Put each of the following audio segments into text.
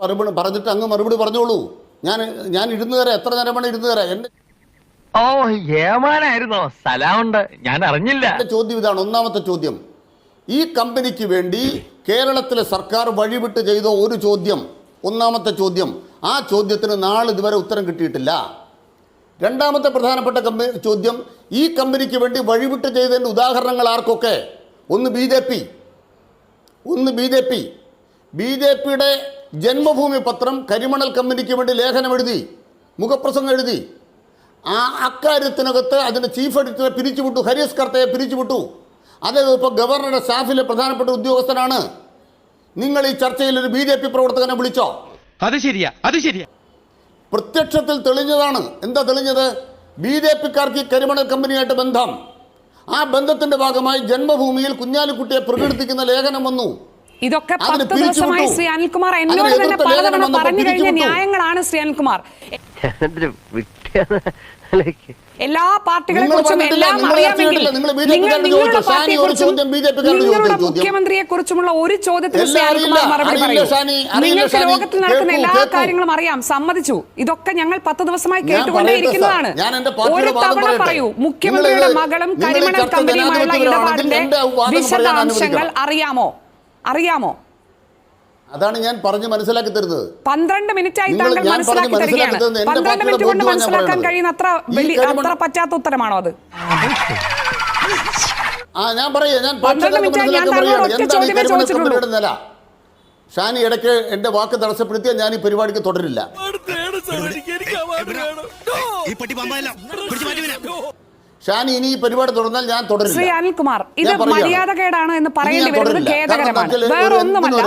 മറുപടി പറഞ്ഞിട്ട് അങ്ങ് മറുപടി പറഞ്ഞോളൂ. ഞാൻ ഞാൻ ഇരുന്ന് തരാം. എത്ര നേരം വേണം ഇരുന്ന് തരാം എന്റെ ഓ ഏമാനായിരുന്നോ? സ്ഥലമുണ്ട് ഞാൻ അറിഞ്ഞില്ല. എന്റെ ചോദ്യം ഇതാണ്. ഒന്നാമത്തെ ചോദ്യം. ഈ കമ്പനിക്ക് വേണ്ടി കേരളത്തിലെ സർക്കാർ വഴിവിട്ട് ചെയ്ത ഒരു ചോദ്യം. ഒന്നാമത്തെ ചോദ്യം. ആ ചോദ്യത്തിന് നാളെ ഇതുവരെ ഉത്തരം കിട്ടിയിട്ടില്ല. രണ്ടാമത്തെ പ്രധാനപ്പെട്ട കമ്പനി ചോദ്യം. ഈ കമ്പനിക്ക് വേണ്ടി വഴിവിട്ട് ചെയ്തതിന്റെ ഉദാഹരണങ്ങൾ ആർക്കൊക്കെ? ഒന്ന് ബി ജെ പി. ഒന്ന് B J P. B J പിയുടെ ജന്മഭൂമി പത്രം കരിമണൽ കമ്പനിക്ക് വേണ്ടി ലേഖനം എഴുതി മുഖപ്രസംഗം എഴുതി. ആ അക്കാര്യത്തിനകത്ത് അതിന്റെ ചീഫ് എഡിറ്ററെ പിരിച്ചുവിട്ടു ഹരീഷ് കർത്തയെ പിരിച്ചുവിട്ടു. അദ്ദേഹം ഇപ്പോൾ ഗവർണറുടെ സ്റ്റാഫിലെ പ്രധാനപ്പെട്ട ഉദ്യോഗസ്ഥനാണ്. നിങ്ങൾ ഈ ചർച്ചയിൽ ഒരു ബി ജെ പി പ്രവർത്തകനെ വിളിച്ചോ? അത് ശരിയാ അത് ശരിയാ. പ്രത്യക്ഷത്തിൽ തെളിഞ്ഞതാണ്. എന്താ തെളിഞ്ഞത്? ബി ജെ പിക്കാർക്ക് ഈ കരിമണൽ കമ്പനിയായിട്ട് ബന്ധം. ആ ബന്ധത്തിന്റെ ഭാഗമായി ജന്മഭൂമിയിൽ കുഞ്ഞാലിക്കുട്ടിയെ പ്രകീർത്തിക്കുന്ന ലേഖനം വന്നു. ഇതൊക്കെ പത്ത് ദിവസമായി ശ്രീ അനിൽകുമാർ എന്നോട് തന്നെ പലതവണ പറഞ്ഞു കഴിഞ്ഞ. ന്യായങ്ങളാണ് ശ്രീ അനിൽകുമാർ. എല്ലാ പാർട്ടികളെ കുറിച്ചും എല്ലാം അറിയാമെങ്കിൽ നിങ്ങൾ നിങ്ങളുടെ. പാർട്ടിയെ കുറിച്ചും നിങ്ങളുടെ മുഖ്യമന്ത്രിയെ കുറിച്ചുമുള്ള ഒരു ചോദ്യത്തിന് ശ്രീ അനിൽകുമാർ മറുപടി പറയൂ. നിങ്ങൾക്ക് ലോകത്തിൽ നടക്കുന്ന എല്ലാ കാര്യങ്ങളും അറിയാം. സമ്മതിച്ചു. ഇതൊക്കെ ഞങ്ങൾ പത്ത് ദിവസമായി കേട്ടുകൊണ്ടേയിരിക്കുന്നതാണ് ഞാൻ എന്റെ പാർട്ടിയുടെ ഒരു തവണ പറയൂ. മുഖ്യമന്ത്രിയുടെ മകളും കരിമണൽ കമ്പനിയുമായുള്ള ഇടപാടിന്റെ വിശദാംശങ്ങൾ അറിയാമോ? അറിയാമോ? അതാണ് ഞാൻ പറഞ്ഞു മനസ്സിലാക്കി തരുന്നത്. പന്ത്രണ്ട് മിനിറ്റ് ആയി താങ്കൾ മനസ്സിലാക്കി തരികയാണ്. പന്ത്രണ്ട് മിനിറ്റ് കൊണ്ട് മനസ്സിലാക്കാൻ. കഴിയുന്ന അത്ര വലിയ അത്ര പറ്റാത്ത ഉത്തരമാണോ അത്? ആ ഞാൻ പറയാം ഞാൻ പന്ത്രണ്ട് മിനിറ്റ് ഞാൻ താങ്കളോട് പറയുകയാണ്. ഒറ്റ എന്താണ് ചോദ്യമേ ചോദിച്ചിട്ടുള്ളൂ. ഷാനി ഇടയ്ക്ക് എന്റെ വാക്ക് തടസ്സപ്പെടുത്തിയാൽ ഞാൻ ഈ പരിപാടിക്ക് തുടരില്ല. ഷാനി ഇനി ഈ പരിപാടി തുടർന്നാൽ ഞാൻ ശ്രീ തുടരില്ല അനിൽകുമാർ ഇത് മര്യാദകേടാണ് എന്ന് പറയേണ്ടി വരുന്നത് ഖേദകരമാണ്. വേറൊന്നുമല്ല.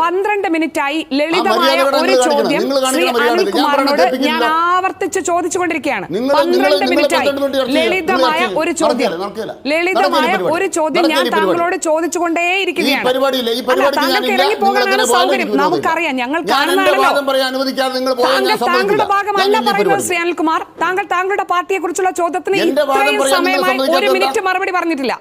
പന്ത്രണ്ട് മിനിറ്റായി ലളിതമായ ഒരു ചോദ്യം ശ്രീ അനിൽകുമാറിനോട് ഞാൻ കേൾപ്പിക്കില്ല. ആവർത്തിച്ച് ചോദിച്ചുകൊണ്ടിരിക്കുകയാണ്. പന്ത്രണ്ട് നിങ്ങൾ മിനിറ്റ് ആയി. പന്ത്രണ്ട് മിനിറ്റ് ചർച്ച ലളിതമായ ഒരു ചോദ്യം. ലളിതമായ ഒരു ചോദ്യം ഞാൻ താങ്കളോട് ചോദിച്ചുകൊണ്ടേയിരിക്കുകയാണ്. താങ്കൾക്ക് സൗകര്യം നമുക്കറിയാം. ഞങ്ങൾ കാണുന്നതാണല്ലോ താങ്കൾ താങ്കളുടെ. ഭാഗമല്ല പറയുന്നത് ശ്രീ അനിൽകുമാർ താങ്കൾ താങ്കളുടെ പാർട്ടിയെ കുറിച്ചുള്ള ചോദ്യത്തിന് ഇത്രയും സമയമായി ഒരു മിനിറ്റ് മറുപടി പറഞ്ഞിട്ടില്ല.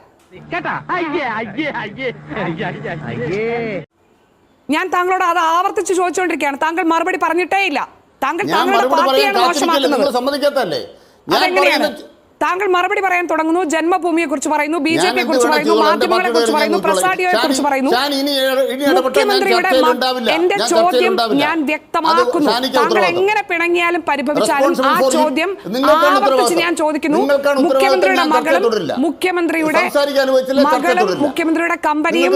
ഞാൻ താങ്കളോട് അത് ആവർത്തിച്ച് ചോദിച്ചുകൊണ്ടിരിക്കുകയാണ്. താങ്കൾ മറുപടി പറഞ്ഞിട്ടേ ഇല്ല. താങ്കൾ ഞാൻ താങ്കളുടെ മറുപടി പറയാൻ പാർട്ടിയാണ് മോശമാക്കുന്നത്. അതെങ്ങനെയാണ്? താങ്കൾ മറുപടി പറയാൻ തുടങ്ങുന്നു ജന്മഭൂമിയെ കുറിച്ച് പറയുന്നു ബി ജെ പിയെ കുറിച്ച് പറയുന്നു. മാധ്യമങ്ങളെ കുറിച്ച് പറയുന്നു പ്രസാദിയെ പ്രസാദിയോയെ കുറിച്ച് പറയുന്നു. മുഖ്യമന്ത്രിയുടെ. എന്റെ ചോദ്യം. ഞാൻ വ്യക്തമാക്കുന്നു. താങ്കൾ എങ്ങനെ പിണങ്ങിയാലും പരിഭവിച്ചാലും ആ ചോദ്യം ആവർത്തിച്ച് ഞാൻ ചോദിക്കുന്നു. മുഖ്യമന്ത്രിയുടെ മകളും മുഖ്യമന്ത്രിയുടെ മകളും മുഖ്യമന്ത്രിയുടെ കമ്പനിയും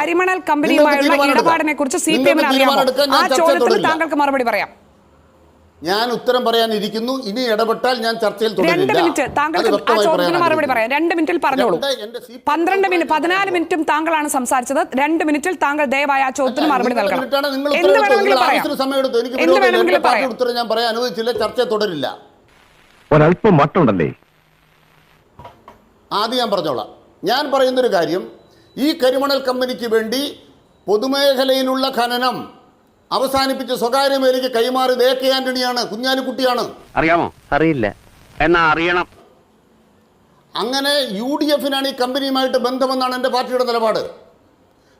കരിമണൽ കമ്പനിയുമായുള്ള. ഇടപാടിനെ കുറിച്ച് സി പി എമ്മിന് അറിയാമോ? ആ ചോദ്യത്തിന് താങ്കൾക്ക് മറുപടി പറയാം. ഞാൻ ഉത്തരം പറയാനിരിക്കുന്നു. ഇനി ഇടപെട്ടാൽ ഞാൻ ചർച്ചയിൽ രണ്ട് മിനിറ്റ്. അത് താങ്കൾക്ക് ആ വ്യക്തമായി ചോദ്യത്തിന് മറുപടി പറയാം. രണ്ട് മിനിറ്റിൽ പറഞ്ഞോളൂ. പന്ത്രണ്ട് മിനിറ്റ് പതിനാല് മിനിറ്റും താങ്കളാണ് സംസാരിച്ചത്. രണ്ട് മിനിറ്റിൽ താങ്കൾ ദയവായ ആ ചോദ്യത്തിന് മറുപടി നൽകണം. എന്ത് വേണമെങ്കിലും പറയാം. ഉത്തരം ഞാൻ പറയാൻ അനുവദിച്ചില്ല. ചർച്ച തുടരില്ല. ഒരല്പം മട്ടുണ്ടല്ലേ? ആദ്യം ഞാൻ പറഞ്ഞോളാം. ഞാൻ പറയുന്നൊരു കാര്യം. ഈ കരിമണൽ കമ്പനിക്ക് വേണ്ടി പൊതുമേഖലയിലുള്ള ഖനനം അവസാനിപ്പിച്ച് സ്വകാര്യ മേലേക്ക് കൈമാറിയത് എ കെ ആന്റണിയാണ് കുഞ്ഞാലിക്കുട്ടിയാണ്. അറിയാമോ? അറിയില്ല. എന്നാ അറിയണം? അങ്ങനെ യു ഡി എഫിനാണ് ഈ കമ്പനിയുമായിട്ട് ബന്ധമെന്നാണ് എന്റെ പാർട്ടിയുടെ നിലപാട്.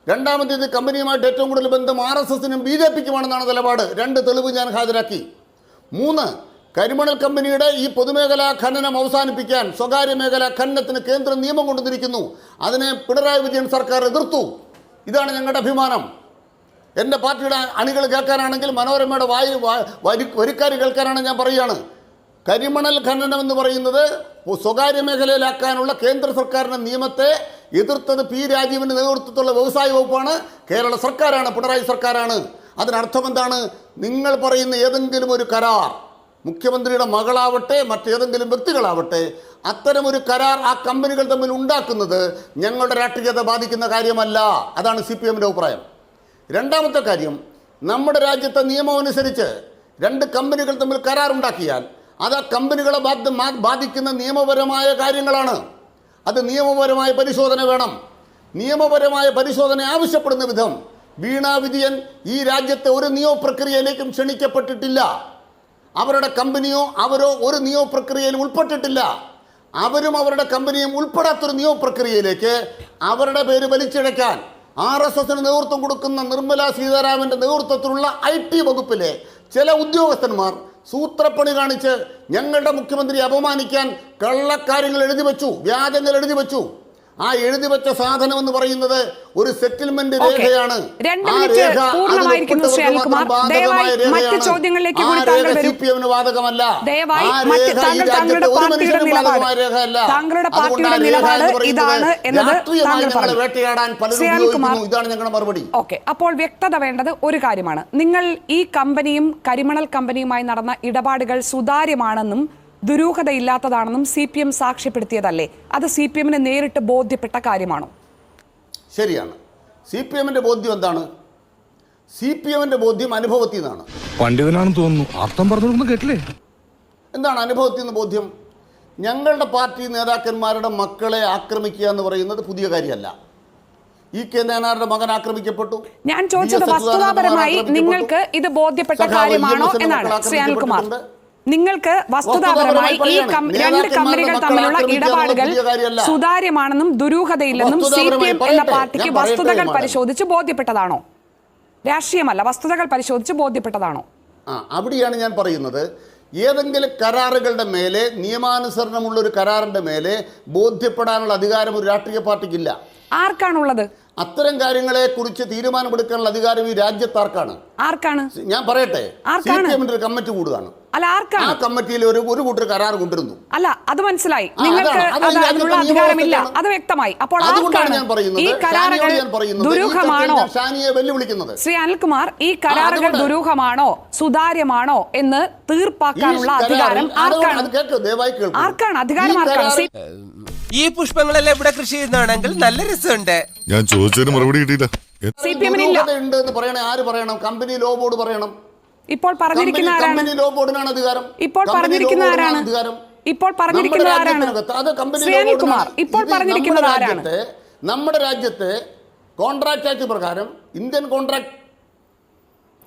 രണ്ടാമത്തേത് കമ്പനിയുമായിട്ട് ഏറ്റവും കൂടുതൽ ബന്ധം ആർ എസ് എസിനും ബി ജെ പിക്കുമാണെന്നാണ് നിലപാട്. രണ്ട് തെളിവ് ഞാൻ ഹാജരാക്കി. മൂന്ന് കരിമണൽ കമ്പനിയുടെ ഈ പൊതുമേഖലാ ഖനനം അവസാനിപ്പിക്കാൻ സ്വകാര്യ മേഖലാ ഖനനത്തിന് കേന്ദ്രം നിയമം കൊണ്ടുവന്നിരിക്കുന്നു. അതിനെ പിണറായി വിജയൻ സർക്കാർ എതിർത്തു. ഇതാണ് ഞങ്ങളുടെ അഭിമാനം. എന്റെ പാർട്ടിയുടെ അണികൾ കേൾക്കാനാണെങ്കിൽ മനോരമയുടെ വായു വരി- വരിക്കാർ കേൾക്കാനാണ് ഞാൻ പറയുകയാണ്. കരിമണൽ ഖനനം എന്ന് പറയുന്നത് സ്വകാര്യ മേഖലയിലാക്കാനുള്ള കേന്ദ്ര സർക്കാരിന്റെ നിയമത്തെ എതിർത്തത് പി രാജീവിന്റെ നേതൃത്വത്തിലുള്ള വ്യവസായ വകുപ്പാണ്. കേരള സർക്കാരാണ് പിണറായി സർക്കാരാണ്. അതിനർത്ഥം എന്താണ്? നിങ്ങൾ പറയുന്ന ഏതെങ്കിലും ഒരു കരാർ മുഖ്യമന്ത്രിയുടെ മകളാവട്ടെ മറ്റേതെങ്കിലും വ്യക്തികളാവട്ടെ അത്തരമൊരു കരാർ ആ കമ്പനികൾ തമ്മിൽ ഉണ്ടാക്കുന്നത് ഞങ്ങളുടെ രാഷ്ട്രീയത്തെ ബാധിക്കുന്ന കാര്യമല്ല. അതാണ് സി പി എമ്മിന്റെ അഭിപ്രായം. രണ്ടാമത്തെ കാര്യം നമ്മുടെ രാജ്യത്തെ നിയമം അനുസരിച്ച് രണ്ട് കമ്പനികൾ തമ്മിൽ കരാറുണ്ടാക്കിയാൽ അത് ആ കമ്പനികളെ ബാധ ബാധിക്കുന്ന നിയമപരമായ കാര്യങ്ങളാണ്. അത് നിയമപരമായ പരിശോധന വേണം. നിയമപരമായ പരിശോധന ആവശ്യപ്പെടുന്ന വിധം വീണാ വിജയൻ ഈ രാജ്യത്തെ ഒരു നിയമപ്രക്രിയയിലേക്കും ക്ഷണിക്കപ്പെട്ടിട്ടില്ല. അവരുടെ കമ്പനിയോ അവരോ ഒരു നിയമപ്രക്രിയയിൽ ഉൾപ്പെട്ടിട്ടില്ല. അവരും അവരുടെ കമ്പനിയും ഉൾപ്പെടാത്തൊരു നിയമപ്രക്രിയയിലേക്ക് അവരുടെ പേര് വലിച്ചിഴയ്ക്കാൻ ആർ എസ് എസിന് നേതൃത്വം കൊടുക്കുന്ന നിർമ്മല സീതാരാമന്റെ നേതൃത്വത്തിലുള്ള ഐ ടി വകുപ്പിലെ ചില ഉദ്യോഗസ്ഥന്മാർ സൂത്രപ്പണി കാണിച്ച് ഞങ്ങളുടെ മുഖ്യമന്ത്രി അപമാനിക്കാൻ കള്ളക്കാര്യങ്ങൾ എഴുതി വെച്ചു വ്യാജങ്ങൾ എഴുതി വെച്ചു. ആ എഴുതി വെച്ച സാധനം എന്ന് പറയുന്നത് ഒരു സെറ്റിൽമെന്റ് രേഖയാണ്. മറ്റ് ചോദ്യങ്ങളിലേക്ക് ബാധകമല്ല. താങ്കളുടെ പാർട്ടിയുടെ നിലപാട്. ഇതാണ് എന്നത് ഇതാണ് ഞങ്ങളുടെ മറുപടി. ഓക്കെ അപ്പോൾ വ്യക്തത വേണ്ടത് ഒരു കാര്യമാണ്. നിങ്ങൾ ഈ കമ്പനിയും കരിമണൽ കമ്പനിയുമായി നടന്ന ഇടപാടുകൾ സുതാര്യമാണെന്നും ദുരൂഹതയില്ലാത്തതാണെന്നും സി പി എം സാക്ഷ്യപ്പെടുത്തിയതല്ലേ? അത് സി പി എമ്മിന് നേരിട്ട് ബോധ്യപ്പെട്ട കാര്യമാണോ? ശരിയാണ്. സി പി എമ്മിന്റെ ബോധ്യം എന്താണ്? സി പി എമ്മിന്റെ ബോധ്യം അനുഭവത്തിൽ നിന്നാണ്. പണ്ഡിതനാണെന്ന് തോന്നുന്നു. അർത്ഥം പറഞ്ഞു കേട്ടില്ലേ? എന്താണ് അനുഭവത്തിൽ നിന്ന് ബോധ്യം? ഞങ്ങളുടെ പാർട്ടി നേതാക്കന്മാരുടെ മക്കളെ ആക്രമിക്കുക എന്ന് പറയുന്നത് പുതിയ കാര്യമല്ല. ഇ കെ നായനാരുടെ മകൻ ആക്രമിക്കപ്പെട്ടു. ഞാൻ ചോദിച്ചത് വസ്തുതാപരമായി നിങ്ങൾക്ക് ഇത് ബോധ്യപ്പെട്ട കാര്യമാണോ എന്നാണ് ശ്രീ അനിൽകുമാർ. നിങ്ങൾക്ക് വസ്തുതാപരമായി ഈ രണ്ട് കമ്പനികൾ തമ്മിലുള്ള ഇടപാടുകൾ. സുതാര്യമാണെന്നും ദുരൂഹതയില്ലെന്നും സി പി എം എന്ന. പാർട്ടിക്ക് വസ്തുതകൾ പരിശോധിച്ച് ബോധ്യപ്പെട്ടതാണോ? രാഷ്ട്രീയമല്ല വസ്തുതകൾ പരിശോധിച്ച് ബോധ്യപ്പെട്ടതാണോ? ആ അവിടെയാണ് ഞാൻ പറയുന്നത്. ഏതെങ്കിലും കരാറുകളുടെ മേലെ നിയമാനുസരണമുള്ള ഒരു കരാറിന്റെ മേലെ ബോധ്യപ്പെടാനുള്ള അധികാരം ഒരു രാഷ്ട്രീയ പാർട്ടിക്കില്ല. ആർക്കാണുള്ളത്? അത്തരം കാര്യങ്ങളെ കുറിച്ച് തീരുമാനമെടുക്കാനുള്ള അധികാരം ഈ രാജ്യത്താർക്കാണ്. ആർക്കാണ്? ഞാൻ പറയട്ടെ. സി ആർക്കാണ്? പി എമ്മിന്റെ ഒരു കമ്മിറ്റി കൂടുകയാണ്. അല്ല ആ കമ്മിറ്റിയിൽ ഒരു ഒരു കൂട്ടർ കരാർ കൊണ്ടിരുന്നു അല്ല അത് മനസ്സിലായി. നിങ്ങൾക്ക് അതിനുള്ള അധികാരമില്ല. അത് വ്യക്തമായി. അപ്പോൾ അതുകൊണ്ടാണ് ഞാൻ പറയുന്നത്. ഈ കരാറുകൾ ഞാൻ പറയുന്നത്. ദുരൂഹമാണോ? ശ്രീ അനിൽകുമാർ ഈ കരാറുകൾ ദുരൂഹമാണോ? സുതാര്യമാണോ? എന്ന് തീർപ്പാക്കാനുള്ള അധികാരം ആർക്കാണ്? അത് കേൾക്ക്, ദയവായി കേൾക്കൂ. ആർക്കാണ് അധികാരം ഈ ആർക്കാണ്? ഈ പുഷ്പങ്ങളെല്ലാം ഇവിടെ കൃഷി ചെയ്യുന്നതാണെങ്കിൽ നല്ല രസമുണ്ട്. ഞാൻ ചോദിച്ചതിന് മറുപടി കിട്ടിയില്ല. സി പി എമ്മിനില്ല. ഉണ്ട് എന്ന് പറയണേ ആര് പറയണം? കമ്പനി ലോ ബോർഡ് പറയണം. ഇപ്പോൾ പറഞ്ഞിരിക്കുന്ന ആരാണ്? കമ്പനി ലോ ബോർഡിനാണ് അധികാരം. ഇപ്പോൾ പറഞ്ഞിരിക്കുന്ന ആരാണ്? ഇപ്പോൾ പറഞ്ഞിരിക്കുന്ന ആരാണ്? ശ്രീ അനിൽകുമാർ. ഇപ്പോൾ പറഞ്ഞിരിക്കുന്ന പറഞ്ഞിരിക്കുന്നത് ആരാണ്? നമ്മുടെ രാജ്യത്തെ കോൺട്രാക്ട് ആക്ട് പ്രകാരം ഇന്ത്യൻ കോൺട്രാക്ട്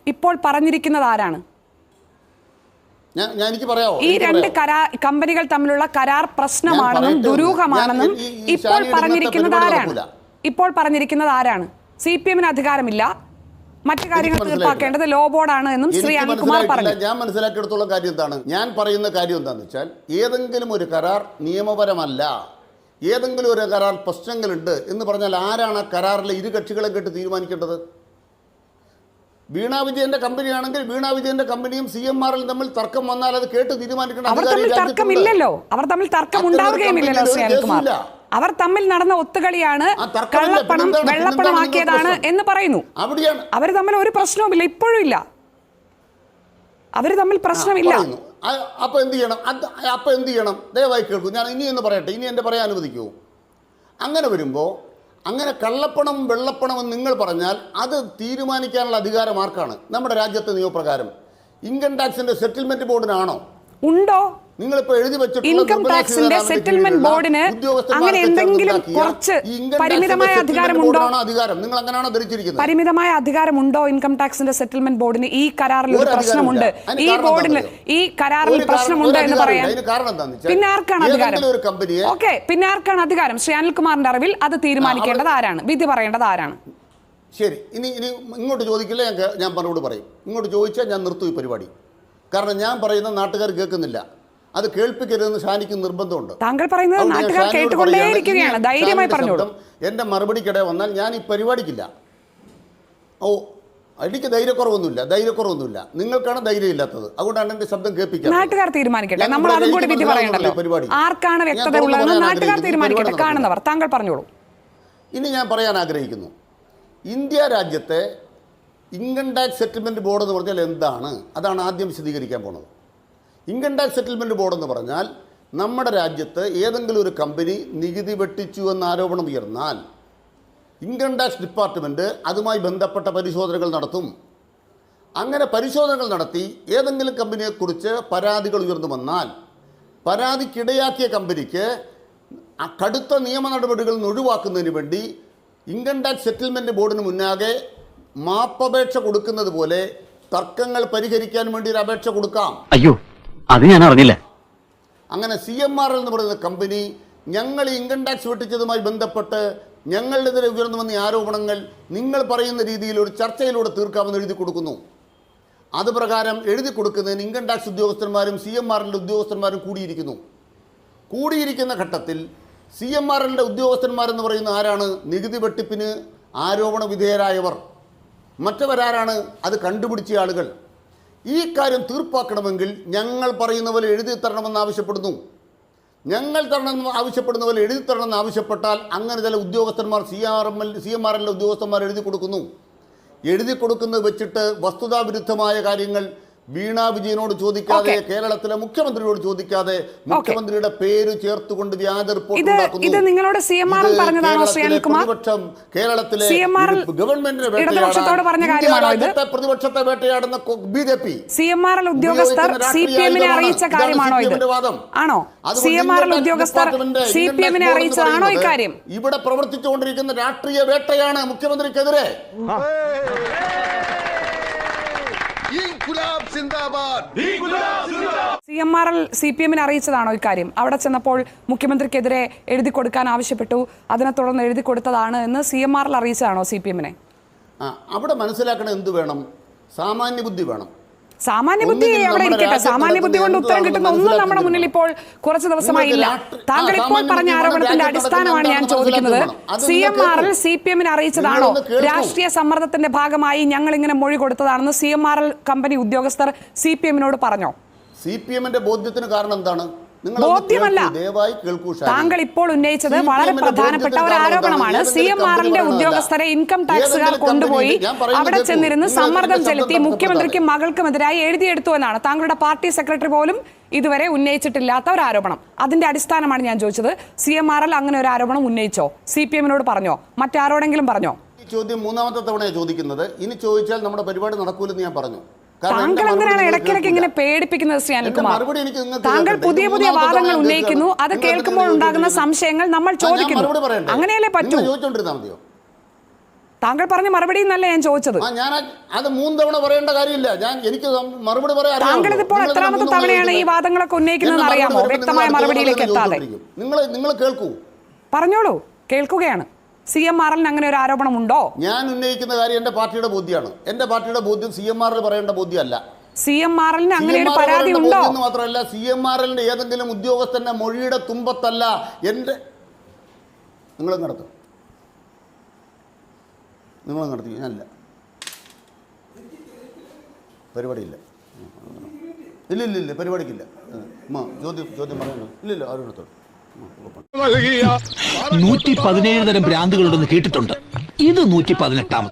ഇപ്പോൾ പറഞ്ഞിരിക്കുന്നത് ആരാണ്? ഈ രണ്ട്? കരാർ കമ്പനികൾ തമ്മിലുള്ള കരാർ പ്രശ്നമാണെന്നും ദുരൂഹമാണെന്നും ഇപ്പോൾ പറഞ്ഞിരിക്കുന്നത് ആരാണ്? ഇപ്പോൾ പറഞ്ഞിരിക്കുന്നത് ആരാണ്? സി പി എമ്മിന് അധികാരമില്ല. മറ്റു കാര്യങ്ങൾ തീർപ്പാക്കേണ്ടത് ലോ ബോർഡാണ് എന്നും ശ്രീ അനിൽകുമാർ പറഞ്ഞു. ഞാൻ മനസ്സിലാക്കിയെടുത്തോളം കാര്യം എന്താണ്? ഞാൻ പറയുന്ന കാര്യം എന്താണെന്ന് വെച്ചാൽ ഏതെങ്കിലും ഒരു കരാർ നിയമപരമല്ല. ഏതെങ്കിലും ഒരു കരാർ പ്രശ്നങ്ങളുണ്ട് എന്ന് പറഞ്ഞാൽ ആരാണ് ആ കരാറിലെ ഇരു കക്ഷികളെ കേട്ട് തീരുമാനിക്കേണ്ടത്? വീണ വിജയന്റെ കമ്പനിയാണെങ്കിൽ വീണ വിജയന്റെ കമ്പനിയും സി എം ആറിൽ തമ്മിൽ തർക്കം വന്നാൽ അത് കേട്ട് തീരുമാനിക്കേണ്ട അവർ തമ്മിൽ. തർക്കമില്ലല്ലോ. അവർ തമ്മിൽ തർക്കം ഉണ്ടാവുകയുമില്ലല്ലോ ശ്രീ ഉണ്ടാവുകയുമില്ലല്ലോ അവർ തമ്മിൽ നടന്ന ഒത്തുകളിയാണ്. കള്ളപ്പണം വെള്ളപ്പണമാക്കിയതാണ് എന്ന് പറയുന്നു. അവർ തമ്മിൽ ഒരു പ്രശ്നവുമില്ല ഇപ്പോഴും ഇല്ല. അവർ തമ്മിൽ പ്രശ്നമില്ല. അപ്പോൾ അപ്പൊ എന്ത് ചെയ്യണം? അത് അപ്പൊ എന്ത് ചെയ്യണം? ദയവായി കേൾക്കൂ. ഞാൻ ഇനി എന്ന് പറയട്ടെ. ഇനി എന്റെ പറയാൻ അനുവദിക്കൂ. അങ്ങനെ വരുമ്പോൾ അങ്ങനെ കള്ളപ്പണം വെള്ളപ്പണം എന്ന് നിങ്ങൾ പറഞ്ഞാൽ അത് തീരുമാനിക്കാനുള്ള അധികാരം ആർക്കാണ്? നമ്മുടെ രാജ്യത്തെ നിയമപ്രകാരം. ഇൻകം ടാക്സിന്റെ സെറ്റിൽമെന്റ് ബോർഡിനാണോ? ഉണ്ടോ? നിങ്ങളിപ്പോ എഴുതി ഇൻകം ടാക്സിന്റെ സെറ്റിൽമെന്റ് ബോർഡിന് അങ്ങനെ എന്തെങ്കിലും കുറച്ച് പരിമിതമായ അധികാരമുണ്ടോ? അധികാരം? നിങ്ങൾ അങ്ങനെയാണോ ധരിച്ചിരിക്കുന്നത്? പരിമിതമായ അധികാരമുണ്ടോ ഇൻകം ടാക്സിന്റെ സെറ്റിൽമെന്റ് ബോർഡിന് ഈ കരാറിൽ ഒരു പ്രശ്നമുണ്ട്. ഈ ബോർഡിന് ഈ കരാറിൽ പ്രശ്നമുണ്ട് എന്ന് പറയാൻ പിന്നെ ആർക്കാണ് അധികാരം? ഓക്കെ പിന്നെ ആർക്കാണ് അധികാരം? ശ്രീ അനിൽകുമാറിന്റെ അറിവിൽ അത് തീരുമാനിക്കേണ്ടത് ആരാണ്? വിധി പറയേണ്ടത് ആരാണ്? ശരി ഇനി ഇനി ഇങ്ങോട്ട് ചോദിക്കില്ല ഞാൻ ഞാൻ മറുപടി പറയും. ഇങ്ങോട്ട് ചോദിച്ചാൽ ഞാൻ നിർത്തും ഈ പരിപാടി. കാരണം ഞാൻ പറയുന്ന നാട്ടുകാർ കേൾക്കുന്നില്ല. അത് കേൾപ്പിക്കരുതെന്ന് ഷാനിക്ക് നിർബന്ധമുണ്ട്. താങ്കൾ പറയുന്നത് നാട്ടുകാർ കേട്ടുകൊണ്ടേയിരിക്കുകയാണ് ധൈര്യമായി പറഞ്ഞോളൂ. എന്റെ മറുപടിക്കിടെ വന്നാൽ ഞാൻ ഈ പരിപാടിക്കില്ല. ഓ എനിക്ക് ധൈര്യക്കുറവൊന്നുമില്ല ധൈര്യക്കുറവൊന്നുമില്ല. നിങ്ങൾക്കാണ് ധൈര്യമില്ലാത്തത്. അതുകൊണ്ടാണ് എന്റെ ശബ്ദം കേൾപ്പിക്കുന്നത് നാട്ടുകാർ തീരുമാനിക്കട്ടെ. നമ്മൾ അതും കൂടി വിധി പറയണ്ടല്ലോ. ആർക്കാണ് വ്യക്തത ഉള്ളതെന്ന് നാട്ടുകാർ തീരുമാനിക്കട്ടെ. കാണുന്നവർ. താങ്കൾ പറഞ്ഞോളൂ. ഇനി ഞാൻ പറയാൻ ആഗ്രഹിക്കുന്നു. ഇന്ത്യ രാജ്യത്തെ ഇൻകം ടാക്സ് സെറ്റിൽമെന്റ് ബോർഡ് എന്ന് പറഞ്ഞാൽ എന്താണ്? അതാണ് ആദ്യം വിശദീകരിക്കാൻ പോണത്. ഇൻകം ടാക്സ് സെറ്റിൽമെന്റ് ബോർഡ് എന്ന് പറഞ്ഞാൽ നമ്മുടെ രാജ്യത്ത് ഏതെങ്കിലും ഒരു കമ്പനി നികുതി വെട്ടിച്ചു എന്ന ആരോപണം ഉയർന്നാൽ ഇൻകം ടാക്സ് ഡിപ്പാർട്ട്മെന്റ് അതുമായി ബന്ധപ്പെട്ട പരിശോധനകൾ നടത്തും. അങ്ങനെ പരിശോധനകൾ നടത്തി ഏതെങ്കിലും കമ്പനിയെക്കുറിച്ച് പരാതികൾ ഉയർന്നു വന്നാൽ പരാതിക്കിടയാക്കിയ കമ്പനിക്ക് കടുത്ത നിയമ നടപടികളിൽ ഒഴിവാക്കുന്നതിന് വേണ്ടി ഇൻകം ടാക്സ് സെറ്റിൽമെന്റ് ബോർഡിന് മുന്നാകെ മാപ്പപേക്ഷ കൊടുക്കുന്നത് പോലെ തർക്കങ്ങൾ പരിഹരിക്കാൻ വേണ്ടി ഒരു അപേക്ഷ കൊടുക്കാം. അയ്യോ. അത് ഞാൻ അറിഞ്ഞില്ല. അങ്ങനെ സി എം ആർ എന്ന് പറയുന്ന കമ്പനി ഞങ്ങൾ ഇൻകം ടാക്സ് വെട്ടിച്ചതുമായി ബന്ധപ്പെട്ട് ഞങ്ങളുടെതിരെ ഉയർന്നു വന്ന ആരോപണങ്ങൾ നിങ്ങൾ പറയുന്ന രീതിയിൽ ഒരു ചർച്ചയിലൂടെ തീർക്കാമെന്ന് എഴുതി കൊടുക്കുന്നു. അത് പ്രകാരം എഴുതി കൊടുക്കുന്നതിന് ഇൻകം ടാക്സ് ഉദ്യോഗസ്ഥന്മാരും സി എം ആറിന്റെ ഉദ്യോഗസ്ഥന്മാരും കൂടിയിരിക്കുന്നു. കൂടിയിരിക്കുന്ന ഘട്ടത്തിൽ സി എം എല്ലിന്റെ ഉദ്യോഗസ്ഥന്മാരെന്ന് പറയുന്ന ആരാണ്? നികുതി വെട്ടിപ്പിന് ആരോപണ വിധേയരായവർ. മറ്റവരാരാണ്? അത് കണ്ടുപിടിച്ച ആളുകൾ. ഈ കാര്യം തീർപ്പാക്കണമെങ്കിൽ ഞങ്ങൾ പറയുന്ന പോലെ എഴുതി തരണമെന്ന് ആവശ്യപ്പെടുന്നു. ഞങ്ങൾ തരണമെന്ന് ആവശ്യപ്പെടുന്ന പോലെ എഴുതി തരണമെന്ന് ആവശ്യപ്പെട്ടാൽ അങ്ങനെ ചില ഉദ്യോഗസ്ഥന്മാർ C R M L C M R എല്ലിലെ ഉദ്യോഗസ്ഥന്മാർ എഴുതി കൊടുക്കുന്നു. എഴുതി കൊടുക്കുന്നത് വെച്ചിട്ട് വസ്തുതാവിരുദ്ധമായ കാര്യങ്ങൾ വീണ വിജയനോട് ചോദിക്കാതെ കേരളത്തിലെ മുഖ്യമന്ത്രിയോട് ചോദിക്കാതെ മുഖ്യമന്ത്രിയുടെ പേര് ചേർത്തുകൊണ്ട് വ്യാജ റിപ്പോർട്ട് ഇത് ഉണ്ടാക്കുന്നു. ഇത് നിങ്ങളോട് സി എം ആർ പറഞ്ഞതാണോ ശ്രീ കേരളത്തിലെ അനിൽകുമാർ. കേരളത്തിലെ ഗവൺമെന്റിനെ പറഞ്ഞ കാര്യമാണോ ഇത്? രാജ്യത്തെ പ്രതിപക്ഷത്തെ വേട്ടയാടുന്ന B J P C M R L ഉദ്യോഗസ്ഥർ സി പി എമ്മിനെ അറിയിച്ച കാര്യമാണോ ഇത്? ആണോ? സി എം ആർ എൽ ഉദ്യോഗസ്ഥർ സി പി എമ്മിനെ അറിയിച്ചതാണോ ഇക്കാര്യം ഇവിടെ പ്രവർത്തിച്ചുകൊണ്ടിരിക്കുന്ന രാഷ്ട്രീയ വേട്ടയാണ് മുഖ്യമന്ത്രിക്കെതിരെ. C M R L C P എമ്മിനെ അറിയിച്ചതാണോ ഇക്കാര്യം? അവിടെ ചെന്നപ്പോൾ മുഖ്യമന്ത്രിക്കെതിരെ എഴുതി കൊടുക്കാൻ ആവശ്യപ്പെട്ടു. അതിനെ തുടർന്ന് എഴുതി കൊടുത്തതാണ് എന്ന് സി എം ആർ എൽ അറിയിച്ചതാണോ സി പി എമ്മിനെ? ആ അവിടെ മനസ്സിലാക്കണം എന്ത് വേണം? സാമാന്യ ബുദ്ധി വേണം. സാമാന്യ ബുദ്ധി അവിടെ ഇരിക്കട്ടെ. സാമാന്യ ബുദ്ധി കൊണ്ട് ഉത്തരം കിട്ടുന്ന ഒന്നും നമ്മുടെ മുന്നിൽ ഇപ്പോൾ കുറച്ച് ദിവസമായി ഇല്ല താങ്കൾ ഇപ്പോൾ പറഞ്ഞ ആരോപണത്തിന്റെ അടിസ്ഥാനമാണ് ഞാൻ ചോദിക്കുന്നത്. സി എം ആറിൽ സി പി എമ്മിനെ അറിയിച്ചതാണോ. രാഷ്ട്രീയ സമ്മർദ്ദത്തിന്റെ ഭാഗമായി ഞങ്ങൾ ഇങ്ങനെ മൊഴി കൊടുത്തതാണെന്ന് C M R L company ഉദ്യോഗസ്ഥർ സി പി എമ്മിനോട് പറഞ്ഞോ? സി പി എമ്മിന്റെ ബോധ്യത്തിന് കാരണം എന്താണ്? ബോധ്യമല്ല. താങ്കൾ ഇപ്പോൾ ഉന്നയിച്ചത് വളരെ പ്രധാനപ്പെട്ട ഒരു ആരോപണമാണ്? സി എം ആറിന്റെ ഉദ്യോഗസ്ഥരെ ഇൻകം ടാക്സുകാർ കൊണ്ടുപോയി അവിടെ ചെന്നിരുന്ന് സമ്മർദ്ദം ചെലുത്തി മുഖ്യമന്ത്രിക്ക്. മകൾക്കുമെതിരായി എഴുതിയെടുത്തു എന്നാണ്. താങ്കളുടെ പാർട്ടി സെക്രട്ടറി പോലും ഇതുവരെ ഉന്നയിച്ചിട്ടില്ലാത്ത ഒരു ആരോപണം. അതിന്റെ അടിസ്ഥാനമാണ് ഞാൻ ചോദിച്ചത്. സി എം ആർ എൽ അങ്ങനെ ഒരു ആരോപണം ഉന്നയിച്ചോ? സി പി എമ്മിനോട് പറഞ്ഞോ? മറ്റാരോടെങ്കിലും പറഞ്ഞോ? ചോദ്യം മൂന്നാമത്തെ തവണയാണ് ചോദിക്കുന്നത്. ഇനി ചോദിച്ചാൽ നമ്മുടെ പരിപാടി നടക്കൂലെന്ന് ഞാൻ പറഞ്ഞു. താങ്കൾ എന്തിനാണ് ഇടയ്ക്കിടയ്ക്ക് ഇങ്ങനെ പേടിപ്പിക്കുന്നത് ശ്രീ അനിൽകുമാർ? താങ്കൾ പുതിയ പുതിയ വാദങ്ങൾ ഉന്നയിക്കുന്നു. അത് കേൾക്കുമ്പോൾ ഉണ്ടാകുന്ന സംശയങ്ങൾ നമ്മൾ ചോദിക്കുന്നു? അങ്ങനെയല്ലേ പറ്റൂ? താങ്കൾ പറഞ്ഞ മറുപടി എന്നല്ല ഞാൻ ചോദിച്ചത്? ഞാൻ അത് മൂന്ന് തവണ പറയേണ്ട കാര്യമില്ല. ഞാൻ എനിക്ക് മറുപടി. താങ്കൾ ഇതിപ്പോൾ എത്രാമത്തെ തവണയാണ് ഈ? വാദങ്ങളൊക്കെ ഉന്നയിക്കുന്നത് അറിയാമോ? വ്യക്തമായ മറുപടിയിലേക്ക് എത്താതെ. നിങ്ങൾ നിങ്ങൾ കേൾക്കൂ. പറഞ്ഞോളൂ. കേൾക്കുകയാണ്. സി എം ആർ എല്ലിന് അങ്ങനെ ഒരു ആരോപണം ഉണ്ടോ ഞാൻ ഉന്നയിക്കുന്ന കാര്യം എന്റെ പാർട്ടിയുടെ ബോധ്യമാണ്. എന്റെ പാർട്ടിയുടെ ബോധ്യം സി എം ആർ എൽ പറയേണ്ട ബോധ്യമല്ല. സി എം ആർ എല്ലിന് അങ്ങനെ ഒരു പരാതി ഉണ്ടോ? മാത്രമല്ല സി എം ആർ എല്ലിന്റെ ഏതെങ്കിലും ഉദ്യോഗസ്ഥന്റെ മൊഴിയുടെ തുമ്പത്തല്ല എന്റെ നിങ്ങൾ നടത്തും. നിങ്ങൾ നടത്തി. ഞാനല്ല. പരിപാടിയില്ല. ഇല്ല ഇല്ല ഇല്ല പരിപാടിക്കില്ല. ചോദ്യം ചോദ്യം പറയുന്നു ഇല്ലില്ല അവരോടത്തോട്ട് നൂറ്റി പതിനേഴ് തരം ഭ്രാന്തുകളുണ്ടെന്ന് കേട്ടിട്ടുണ്ട്. ഇത് നൂറ്റി പതിനെട്ടാമത്.